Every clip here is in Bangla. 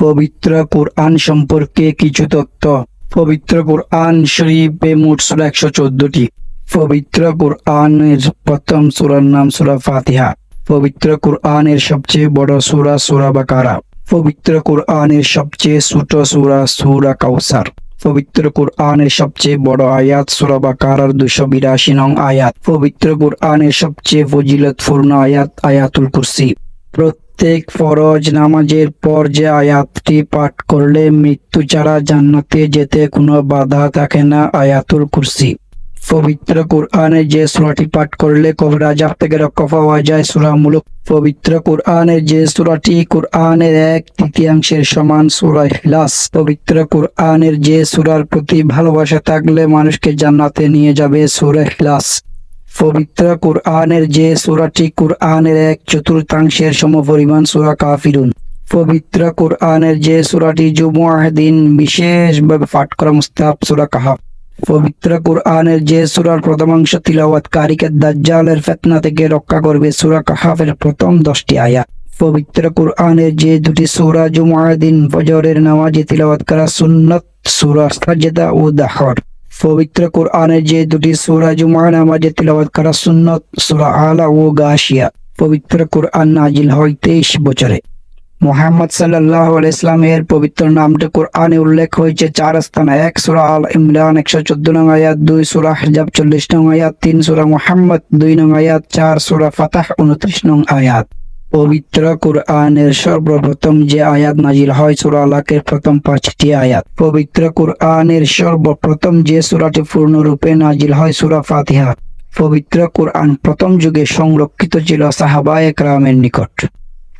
পবিত্র কোরআন সম্পর্কে কিছু তথ্য। পবিত্র কোরআন শরীফে মোট সূরা একশো চোদ্দটি। পবিত্র কোরআনের প্রথম সূরার নাম সূরা ফাতিহা। পবিত্র কোরআনের সবচেয়ে বড় সূরা সূরা বাকারা। পবিত্র কোরআনের সবচেয়ে ছোট সূরা সূরা কাউসার। পবিত্র কোরআনের সবচেয়ে বড় আয়াত সূরা বাকারার দুশো বিরাশি নং আয়াত। পবিত্র কোরআনের সবচেয়ে ফজিলতপূর্ণ আয়াত আয়াতুল কুরসি। প্রত্যেক ফরজ নামাজের পর যে আয়াতটি পাঠ করলে মৃত্যু ছাড়া জান্নাতে যেতে কোনো বাধা থাকে না আয়াতুল কুরসি। পবিত্র কোরআনে যে সূরাটি পাঠ করলে কবর আজাব থেকে রক্ষা পাওয়া যায় সূরামূলক পবিত্র কোরআনের যে সূরাটি কোরআনের এক তৃতীয়াংশের সমান সূরা ইখলাস। পবিত্র কোরআনের যে সুরার প্রতি ভালোবাসা থাকলে মানুষকে জান্নাতে নিয়ে যাবে সূরা ইখলাস। পবিত্র কোরআনের যে সূরাটি কোরআনের এক চতুর্থাংশের সমপরিমাণ সূরা কাফিরুন। পবিত্র কোরআনের যে সুরাটি জুমুআহ দিন বিশেষভাবে পাঠ করা মুস্তাহাব সূরা কাহাফ। পবিত্র কোরআনের যে সূরার প্রথমাংশ তিলাওয়াতকারীকে দাজ্জালের ফিতনা থেকে রক্ষা করবে সুরা কাহাফের প্রথম দশটি আয়াত। পবিত্র কোরআনের যে দুটি সুরা জুমুআহ দিন ফজরের নামাজে তিলাওয়াত করা সুন্নত সূরা সাজদা ও দাহর। পবিত্র কোরআনের যে দুটি সুরা জুমুআ নামাজে তিলাওয়াত করা সুন্নত, সুরা আলা ও গাশিয়া, পবিত্র কোরআন নাজিল হয় তেইশ বছরে। মোহাম্মদ সাল্লাহ ইসলামের পবিত্র নামটি কোরআনে উল্লেখ হয়েছে চার স্থানে, এক সুরা আল ইমরান একশো চোদ্দ নং আয়াত, দুই সুরা হিজাব, চল্লিশ নং আয়াত, তিন সুরা মোহাম্মদ, দুই নং আয়াত, চার সুরা ফাতাহ, উনত্রিশ নং আয়াত। পবিত্র কোরআনের সর্বপ্রথম যে আয়াত নাজিল হয়, সুরা আলাকের প্রথম পাঁচটি আয়াত। পবিত্র কোরআনের সর্বপ্রথম যে সূরাটি পূর্ণরূপে নাজিল হয়, সুরা ফাতিহা। পবিত্র কোরআন প্রথম যুগে সংরক্ষিত ছিল সাহাবায়ে একরামের নিকট।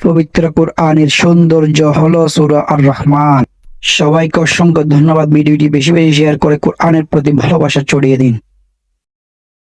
পবিত্র কোরআনের সৌন্দর্য হলো সুরা আর রহমান সবাইকে অসংখ্য ধন্যবাদ। ভিডিওটি বেশি বেশি শেয়ার করে কোরআনের প্রতি ভালোবাসা ছড়িয়ে দিন।